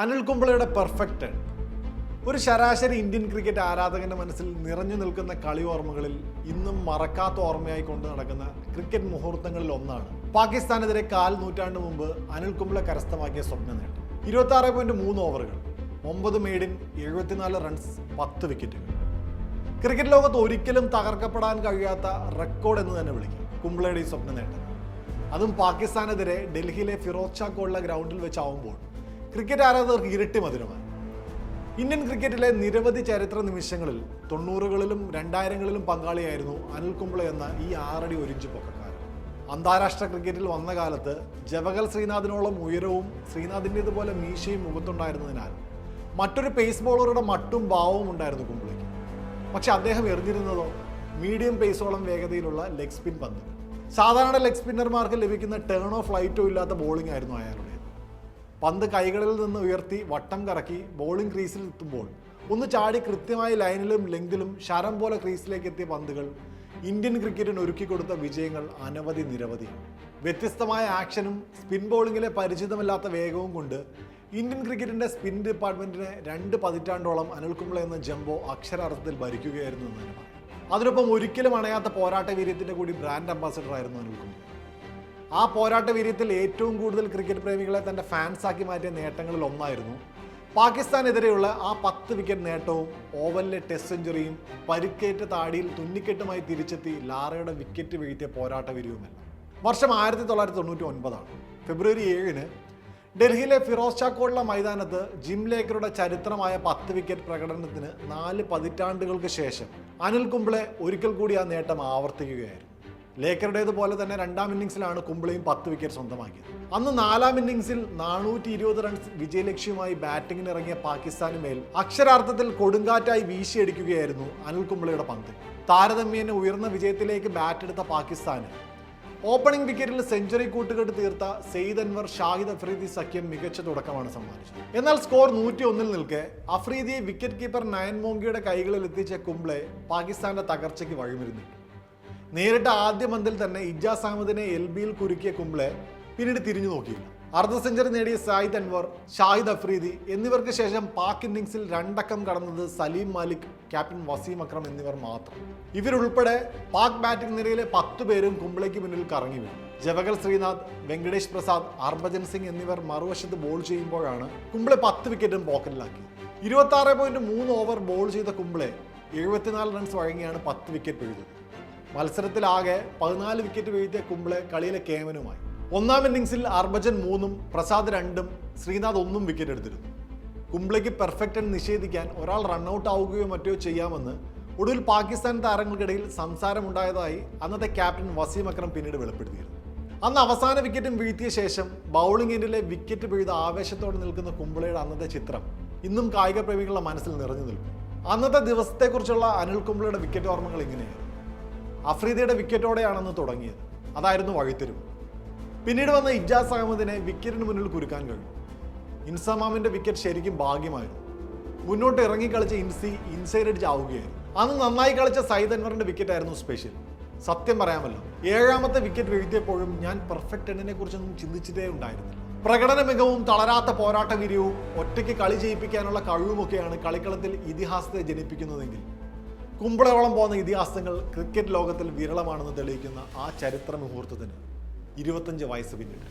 Anil കുംബ്ലയുടെ perfect ഒരു ശരാശരി Indian cricket ആരാധകന്റെ മനസ്സിൽ നിറഞ്ഞു നിൽക്കുന്ന കളി ഓർമ്മകളിൽ ഇന്നും മറക്കാത്ത ഓർമ്മയായി കൊണ്ട് നടക്കുന്ന ക്രിക്കറ്റ് മുഹൂർത്തങ്ങളിൽ ഒന്നാണ്. പാകിസ്ഥാനെതിരെ കാൽ നൂറ്റാണ്ട് മുമ്പ് അനിൽ കുംബ്ല കരസ്ഥമാക്കിയ സ്വപ്ന നേട്ടം. ഇരുപത്തി ആറ് പോയിന്റ് മൂന്ന് ഓവറുകൾ ഒമ്പത് മെയ്ഡിൻ എഴുപത്തിനാല് റൺസ് പത്ത് വിക്കറ്റുകൾ ക്രിക്കറ്റ് ലോകത്ത് ഒരിക്കലും തകർക്കപ്പെടാൻ കഴിയാത്ത റെക്കോർഡ് എന്ന് തന്നെ വിളിക്കും കുംബ്ലയുടെ ഈ സ്വപ്ന നേട്ടം. അതും പാകിസ്ഥാനെതിരെ ഡൽഹിയിലെ ഫിറോസ് ഷാ കോളിലെ ഗ്രൗണ്ടിൽ വെച്ചാവുമ്പോൾ ക്രിക്കറ്റ് ആരാധകർക്ക് ഇരട്ടി മധുരമാണ്. ഇന്ത്യൻ ക്രിക്കറ്റിലെ നിരവധി ചരിത്ര നിമിഷങ്ങളിൽ തൊണ്ണൂറുകളിലും രണ്ടായിരങ്ങളിലും പങ്കാളിയായിരുന്നു അനിൽ കുംബ്ലെ എന്ന ഈ ആറടി ഒരിഞ്ച് പൊക്കക്കാരൻ. അന്താരാഷ്ട്ര ക്രിക്കറ്റിൽ വന്ന കാലത്ത് ജവഹൽ ശ്രീനാഥിനോളം ഉയരവും ശ്രീനാഥിന്റെതുപോലെ മീശയും മുഖത്തുണ്ടായിരുന്നതിനാൽ മറ്റൊരു പേസ് ബോളറുടെ മട്ടും ഭാവവും ഉണ്ടായിരുന്നു കുംബ്ലയ്ക്ക് പക്ഷെ അദ്ദേഹം എറിഞ്ഞിരുന്നതോ? മീഡിയം പേസോളം വേഗതയിലുള്ള ലെഗ് സ്പിൻ പന്ത്. സാധാരണ ലെഗ് സ്പിന്നർമാർക്ക് ലഭിക്കുന്ന ടേൺ ഓഫ് ലൈറ്റോ ഇല്ലാത്ത ബോളിംഗ് ആയിരുന്നു അയാളുടെ. പന്ത് കൈകളിൽ നിന്ന് ഉയർത്തി വട്ടം കറക്കി ബോളിംഗ് ക്രീസിൽ എത്തുമ്പോൾ ഒന്ന് ചാടി കൃത്യമായ ലൈനിലും ലെങ്തിലും ശരം പോലെ ക്രീസിലേക്ക് എത്തിയ പന്തുകൾ ഇന്ത്യൻ ക്രിക്കറ്റിന് ഒരുക്കി കൊടുത്ത വിജയങ്ങൾ അനവധി നിരവധിയാണ് വ്യത്യസ്തമായ ആക്ഷനും സ്പിൻ ബോളിങ്ങിലെ പരിചിതമല്ലാത്ത വേഗവും കൊണ്ട് ഇന്ത്യൻ ക്രിക്കറ്റിന്റെ സ്പിൻ ഡിപ്പാർട്ട്മെന്റിനെ രണ്ട് പതിറ്റാണ്ടോളം അനിൽ കുംബ്ല എന്ന ജംബോ അക്ഷരാർത്ഥത്തിൽ ഭരിക്കുകയായിരുന്നു എന്ന് തന്നെ പറയാം അതിനൊപ്പം ഒരിക്കലും അണയാത്ത പോരാട്ട വീര്യത്തിന്റെ കൂടി ബ്രാൻഡ് അംബാസഡർ ആയിരുന്നു അനിൽ കുംബ്ലെ ആ പോരാട്ട വീര്യത്തിൽ ഏറ്റവും കൂടുതൽ ക്രിക്കറ്റ് പ്രേമികളെ തന്റെ ഫാൻസാക്കി മാറ്റിയ നേട്ടങ്ങളിൽ ഒന്നായിരുന്നു. പാകിസ്ഥാനെതിരെയുള്ള ആ പത്ത് വിക്കറ്റ് നേട്ടവും ഓവലിലെ ടെസ്റ്റ് സെഞ്ചുറിയും പരിക്കേറ്റ താടിയിൽ തുന്നിക്കെട്ടുമായി തിരിച്ചെത്തി ലാറയുടെ വിക്കറ്റ് വീഴ്ത്തിയ പോരാട്ട വീര്യവുമല്ല. വർഷം ആയിരത്തി തൊള്ളായിരത്തി തൊണ്ണൂറ്റി ഒൻപതാണ് ഫെബ്രുവരി ഏഴിന് ഡൽഹിയിലെ ഫിറോസ് ചാക്കോളിലെ മൈതാനത്ത് ജിം ലേക്കറുടെ ചരിത്രമായ പത്ത് വിക്കറ്റ് പ്രകടനത്തിന് നാല് പതിറ്റാണ്ടുകൾക്ക് ശേഷം അനിൽ കുംബ്ലെ ഒരിക്കൽ കൂടി ആ നേട്ടം ആവർത്തിക്കുകയായിരുന്നു. ലേക്കറുടേതുപോലെ തന്നെ രണ്ടാം ഇന്നിങ്സിലാണ് കുംബ്ലയും പത്ത് വിക്കറ്റ് സ്വന്തമാക്കിയത്. അന്ന് നാലാം ഇന്നിങ്സിൽ നാനൂറ്റി ഇരുപത് റൺസ് വിജയലക്ഷ്യമായി ബാറ്റിംഗിന് ഇറങ്ങിയ പാകിസ്ഥാന് മേൽ അക്ഷരാർത്ഥത്തിൽ കൊടുങ്കാറ്റായി വീശിയടിക്കുകയായിരുന്നു അനിൽ കുംബ്ലയുടെ പന്ത്. താരതമ്യേന ഉയർന്ന വിജയത്തിലേക്ക് ബാറ്റ് എടുത്ത പാകിസ്ഥാന്. ഓപ്പണിംഗ് വിക്കറ്റിൽ സെഞ്ചുറി കൂട്ടുകെട്ട് തീർത്ത സെയ്ദ് അൻവർ ഷാഹിദ് അഫ്രീദി സഖ്യം മികച്ച തുടക്കമാണ് സമ്മാനിച്ചത്. എന്നാൽ സ്കോർ നൂറ്റി ഒന്നിൽ നിൽക്കെ അഫ്രീദിയെ വിക്കറ്റ് കീപ്പർ നയൻ മോങ്കിയുടെ കൈകളിൽ എത്തിച്ച കുംബ്ലെ പാകിസ്ഥാന്റെ തകർച്ചയ്ക്ക് വഴിമരുന്നു നേരിട്ട ആദ്യ പന്തിൽ തന്നെ ഇജാസ് അഹമ്മദിനെ എൽ ബിയിൽ കുരുക്കിയ കുംബ്ലെ പിന്നീട് തിരിഞ്ഞു നോക്കിയില്ല അർദ്ധ സെഞ്ചുറി നേടിയ സായിദ് അൻവർ ഷാഹിദ് അഫ്രീദി എന്നിവർക്ക് ശേഷം പാക് ഇന്നിംഗ്സിൽ രണ്ടക്കം കടന്നത് സലീം മാലിക് ക്യാപ്റ്റൻ വസീം അക്രം എന്നിവർ മാത്രം. ഇവരുൾപ്പെടെ പാക് ബാറ്റിംഗ് നിരയിലെ പത്ത് പേരും കുംബ്ലയ്ക്ക് മുന്നിൽ കറങ്ങി വീണു. ജവഹർ ശ്രീനാഥ് വെങ്കടേഷ് പ്രസാദ് ഹർഭജൻ സിംഗ് എന്നിവർ മറുവശത്ത് ബോൾ ചെയ്യുമ്പോഴാണ് കുംബ്ലെ പത്ത് വിക്കറ്റും പോക്കറ്റിലാക്കി ഇരുപത്തി ആറ് പോയിന്റ് മൂന്ന് ഓവർ ബോൾ ചെയ്ത കുംബ്ലെ എഴുപത്തിനാല് റൺസ് വഴങ്ങിയാണ് പത്ത് വിക്കറ്റ് പിഴുതത്. മത്സരത്തിലാകെ പതിനാല് വിക്കറ്റ് വീഴ്ത്തിയ കുംബ്ലെ കളിയിലെ കേമനുമായി ഒന്നാം ഇന്നിങ്സിൽ അർബജൻ മൂന്നും പ്രസാദ് രണ്ടും ശ്രീനാഥ് ഒന്നും വിക്കറ്റ് എടുത്തിരുന്നു. കുംബ്ലയ്ക്ക് പെർഫെക്റ്റ് നിഷേധിക്കാൻ ഒരാൾ റണ്ണൌട്ട് ആവുകയോ മറ്റോ ചെയ്യാമെന്ന് ഒടുവിൽ പാകിസ്ഥാൻ താരങ്ങൾക്കിടയിൽ സംസാരമുണ്ടായതായി അന്നത്തെ ക്യാപ്റ്റൻ വസീം അക്രം പിന്നീട് വെളിപ്പെടുത്തിയിരുന്നു. അന്ന് അവസാന വിക്കറ്റും വീഴ്ത്തിയ ശേഷം ബൗളിംഗ് എൻഡിലെ വിക്കറ്റ് വീഴ്ത ആവേശത്തോടെ നിൽക്കുന്ന കുംബ്ലയുടെ അന്നത്തെ ചിത്രം ഇന്നും കായിക പ്രേമികളുടെ മനസ്സിൽ നിറഞ്ഞു നിൽക്കും. അന്നത്തെ ദിവസത്തെക്കുറിച്ചുള്ള അനിൽ കുംബ്ലയുടെ വിക്കറ്റ് ഓർമ്മകൾ ഇങ്ങനെയാണ്. അഫ്രീദിയുടെ വിക്കറ്റോടെയാണെന്ന് തുടങ്ങിയത്. അതായിരുന്നു വഴിത്തിരിവ്. പിന്നീട് വന്ന ഇജാസ് അഹമ്മദിനെ വിക്കറ്റിന് മുന്നിൽ കുരുക്കാൻ കഴിഞ്ഞു. ഇൻസമാമിന്റെ വിക്കറ്റ് ശരിക്കും ഭാഗ്യമായിരുന്നു. മുന്നോട്ട് ഇറങ്ങി കളിച്ച ഇൻസി ഇൻസൈഡ് അടിച്ച് ആവുകയായിരുന്നു. അന്ന് നന്നായി കളിച്ച സയ്യിദ് അൻവറിന്റെ വിക്കറ്റ് ആയിരുന്നു സ്പെഷ്യൽ. സത്യം പറയാമല്ലോ ഏഴാമത്തെ വിക്കറ്റ് വീഴ്ത്തിയപ്പോഴും ഞാൻ പെർഫെക്റ്റ് എണ്ണിനെ കുറിച്ചൊന്നും ചിന്തിച്ചിട്ടേ ഉണ്ടായിരുന്നില്ല. പ്രകടന മികവും തളരാത്ത പോരാട്ട വീര്യവും ഒറ്റയ്ക്ക് കളി ചെയ്യിപ്പിക്കാനുള്ള കഴിവുമൊക്കെയാണ് കളിക്കളത്തിൽ ഇതിഹാസത്തെ ജനിപ്പിക്കുന്നതെങ്കിൽ കുമ്പളയോളം പോകുന്ന ഇതിഹാസങ്ങൾ ക്രിക്കറ്റ് ലോകത്തിൽ വിരളമാണെന്ന് തെളിയിക്കുന്ന ആ ചരിത്ര മുഹൂർത്തത്തിന് ഇരുപത്തഞ്ച് വയസ്സ് പിന്നിട്ടു.